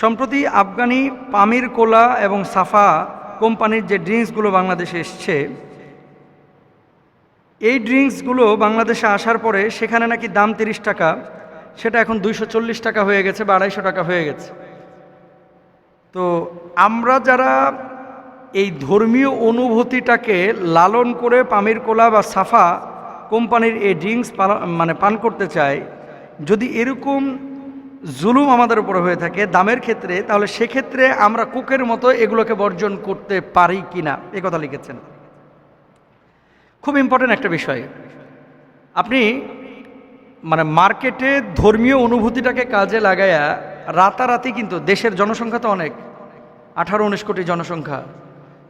সম্প্রতি আফগানি পামির কোলা এবং সাফা কোম্পানির যে ড্রিঙ্কসগুলো বাংলাদেশে এসছে, এই ড্রিঙ্কসগুলো বাংলাদেশে আসার পরে সেখানে নাকি দাম তিরিশ টাকা, সেটা এখন দুইশো চল্লিশ টাকা হয়ে গেছে বা আড়াইশো টাকা হয়ে গেছে। তো আমরা যারা এই ধর্মীয় অনুভূতিটাকে লালন করে পামির কোলা বা সাফা কোম্পানির এই ড্রিঙ্কস মানে পান করতে চাই, যদি এরকম জুলুম আমাদের উপরে হয়ে থাকে দামের ক্ষেত্রে, তাহলে সেক্ষেত্রে আমরা কুকের মতো এগুলোকে বর্জন করতে পারি কি না এ কথা লিখেছেন। খুব ইম্পর্টেন্ট একটা বিষয়। আপনি মানে মার্কেটে ধর্মীয় অনুভূতিটাকে কাজে লাগায়া রাতারাতি কিন্তু দেশের জনসংখ্যা তো অনেক, আঠারো, উনিশ কোটি জনসংখ্যা।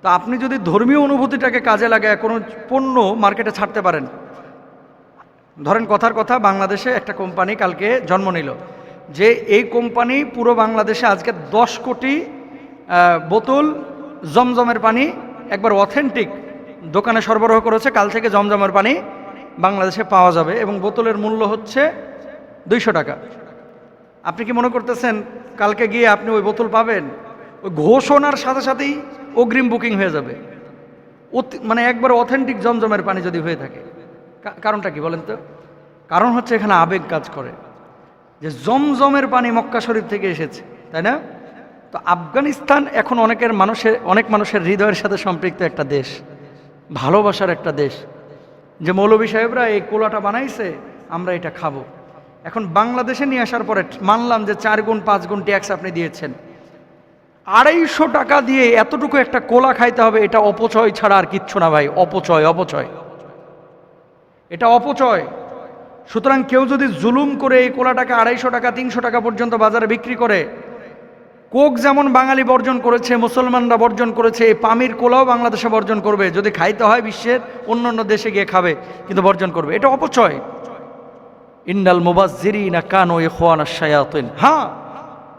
তো আপনি যদি ধর্মীয় অনুভূতিটাকে কাজে লাগায় কোনো পণ্য মার্কেটে ছাড়তে পারেন। ধরেন কথার কথা, বাংলাদেশে একটা কোম্পানি কালকে জন্ম নিল। যে এই কোম্পানি পুরো বাংলাদেশে আজকে দশ কোটি বোতল জমজমের পানি একবার অথেন্টিক দোকানে সরবরাহ করেছে। কাল থেকে জমজমের পানি বাংলাদেশে পাওয়া যাবে এবং বোতলের মূল্য হচ্ছে দুইশো টাকা। আপনি কি মনে করতেছেন কালকে গিয়ে আপনি ওই বোতল পাবেন? ওই ঘোষণার সাথে সাথেই অগ্রিম বুকিং হয়ে যাবে। মানে একবার অথেন্টিক জমজমের পানি যদি হয়ে থাকে। কারণটা কি বলেন তো? কারণ হচ্ছে এখানে আবেগ কাজ করে। যে জমজমের পানি মক্কা শরীফ থেকে এসেছে, তাই না? তো আফগানিস্তান এখন অনেকের মানুষের, অনেক মানুষের হৃদয়ের সাথে সম্পৃক্ত একটা দেশ, ভালোবাসার একটা দেশ। যে মৌলভী সাহেবরা এই কোলাটা বানাইছে, আমরা এটা খাব। এখন বাংলাদেশে নিয়ে আসার পরে মানলাম যে চার গুণ, পাঁচ গুণ ট্যাক্স আপনি দিয়েছেন। আড়াইশো টাকা দিয়ে এতটুকু একটা কোলা খাইতে হবে, এটা অপচয় ছাড়া আর কিচ্ছু না ভাই, অপচয় অপচয়। এটা অপচয়। সুতরাং কেউ যদি জুলুম করে এই কোলাটাকে আড়াইশো টাকা, তিনশো টাকা পর্যন্ত বাজারে বিক্রি করে, কোক যেমন বাঙালি বর্জন করেছে, মুসলমানরা বর্জন করেছে, এই পামির কোলাও বাংলাদেশে বর্জন করবে। যদি খাইতে হয় বিশ্বের অন্য অন্য দেশে গিয়ে খাবে, কিন্তু বর্জন করবে। এটা অপচয়। ইন্ডাল মুবাজিরি না কানো এ খোয়ানা হ্যাঁ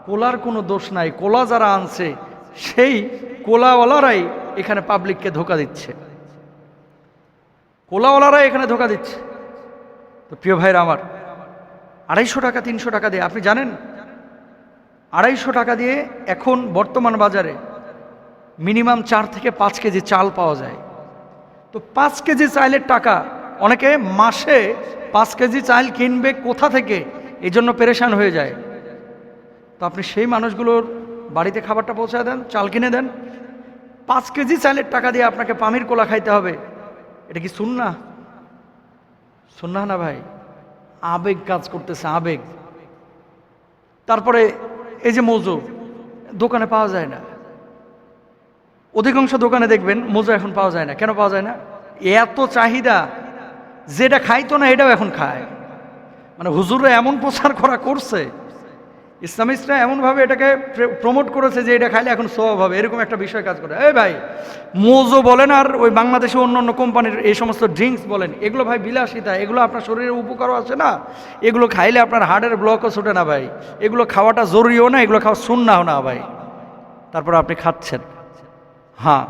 কোলার কোনো দোষ নাই। কোলা যারা আনছে, সেই কোলাওয়ালারাই এখানে পাবলিককে ধোকা দিচ্ছে। কোলাওয়ালারাই এখানে ধোকা দিচ্ছে। তো প্রিয় ভাইয়ের আমার, আড়াইশো টাকা, তিনশো টাকা দিয়ে, আপনি জানেন? আড়াইশো টাকা দিয়ে এখন বর্তমান বাজারে মিনিমাম চার থেকে পাঁচ কেজি চাল পাওয়া যায়। তো পাঁচ কেজি চাইলের টাকা অনেকে মাসে পাঁচ কেজি চাল কিনবে কোথা থেকে? এই জন্য পেরেশান হয়ে যায়। তো আপনি সেই মানুষগুলোর বাড়িতে খাবারটা পৌঁছায় দেন, চাল কিনে দেন। পাঁচ কেজি চালের টাকা দিয়ে আপনাকে পামির কোলা খাইতে হবে। এটা কি শুননা শুননা না ভাই? আবেগ কাজ করতেছে, আবেগ। তারপরে এই যে মজু, দোকানে পাওয়া যায় না। অধিকাংশ দোকানে দেখবেন মজু এখন পাওয়া যায় না। কেন পাওয়া যায় না? এত চাহিদা, যেটা খাইতো না, এটাও এখন খায়। মানে হুজুরে এমন প্রচার করা করছে ইসলামিস্টরা এমনভাবে এটাকে প্রমোট করেছে যে এটা খাইলে এখন সব হবে, এরকম একটা বিষয় কাজ করে। এই ভাই, মোজো বলেন আর ওই বাংলাদেশে অন্য অন্য কোম্পানির এই সমস্ত ড্রিঙ্কস বলেন, এগুলো ভাই বিলাসিতা, এগুলো আপনার শরীরের উপকারও আছে না? এগুলো খাইলে আপনার হার্টের ব্লকও ছুটে না ভাই। এগুলো খাওয়াটা জরুরিও না, এগুলো খাওয়া শুননাও না ভাই। তারপর আপনি খাচ্ছেন। হ্যাঁ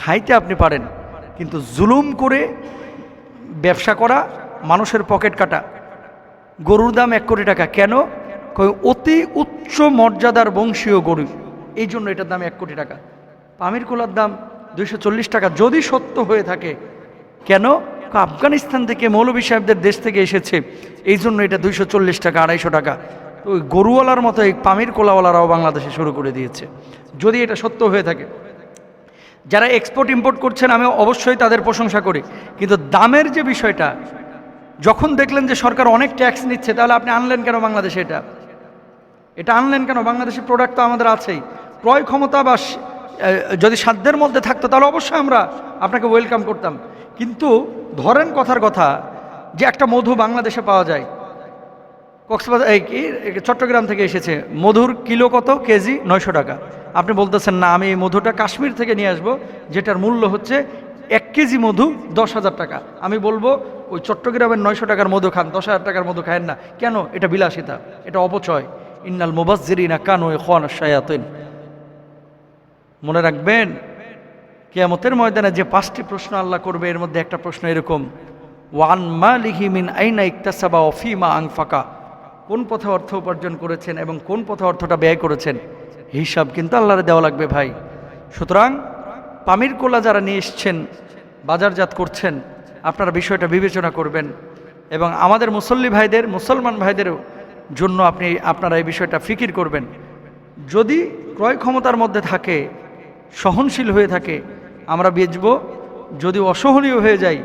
খাইতে আপনি পারেন, কিন্তু জুলুম করে ব্যবসা করা, মানুষের পকেট কাটা। গরুর দাম এক কোটি টাকা। কেন? অতি উচ্চ মর্যাদার বংশীয় গরু। এই জন্য এটার দাম এক কোটি টাকা। পামির কোলার দাম দুইশো চল্লিশ টাকা। যদি সত্য হয়ে থাকে, কেন? আফগানিস্তান থেকে মৌলভী সাহেবদের দেশ থেকে এসেছে। এই জন্য এটা দুইশো চল্লিশ টাকা, আড়াইশো টাকা। ওই গরুওয়ালার মতো এই পামির কোলাওয়ালারাও বাংলাদেশে শুরু করে দিয়েছে। যদি এটা সত্য হয়ে থাকে, যারা এক্সপোর্ট ইম্পোর্ট করছেন, আমি অবশ্যই তাদের প্রশংসা করি। কিন্তু দামের যে বিষয়টা, যখন দেখলেন যে সরকার অনেক ট্যাক্স নিচ্ছে, তাহলে আপনি আনলেন কেন বাংলাদেশে এটা? এটা আনলেন কেন? বাংলাদেশের প্রোডাক্ট তো আমাদের আছেই। ক্রয় ক্ষমতা বা যদি সাধ্যের মধ্যে থাকতো, তাহলে অবশ্যই আমরা আপনাকে ওয়েলকাম করতাম। কিন্তু ধরেন কথার কথা, যে একটা মধু বাংলাদেশে পাওয়া যায়, কক্সবাজার, এই কি চট্টগ্রাম থেকে এসেছে, মধুর কিলো কত? কেজি নয়শো টাকা। আপনি বলতেছেন, না, আমি এই মধুটা কাশ্মীর থেকে নিয়ে আসব, যেটার মূল্য হচ্ছে এক কেজি মধু দশ হাজার টাকা। আমি বলব, ওই চট্টগ্রামের নয়শো টাকার মধু খান, দশ হাজার টাকার মধু খায়েন না। কেন? এটা বিলাসিতা, এটা অপচয়। ইন্নাল মুবাজ্জিরিনা কানু খান শায়াতিন। মনে রাখবেন, কিয়ামতের ময়দানে যে পাঁচটি প্রশ্ন আল্লাহ করবে, এর মধ্যে একটা প্রশ্ন এরকম, ওয়ান মালিহি মিন আইনা ইকতাসাবা অফিমা আংফাকা কোন পথে অর্থ উপার্জন করেছেন এবং কোন পথে অর্থটা ব্যয় করেছেন? হিসাব কিন্তু আল্লাহরে দেওয়া লাগবে ভাই। সুতরাং, পামির কোলা যারা নিয়ে এসছেন, বাজারজাত করছেন, আপনারা বিষয়টা বিবেচনা করবেন এবং আমাদের মুসল্লি ভাইদের, মুসলমান ভাইদের জন্য আপনি, আপনারা এই বিষয়টা ফিকির করবেন। যদি ক্রয় ক্ষমতার মধ্যে থাকে, সহনশীল হয়ে থাকে, আমরা বেচবো। যদি অসহনীয় হয়ে যায়,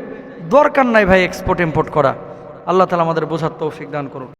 দরকার নাই ভাই এক্সপোর্ট ইম্পোর্ট করা। আল্লাহ তালা আমাদের বোঝার তৌফিক দান করুন।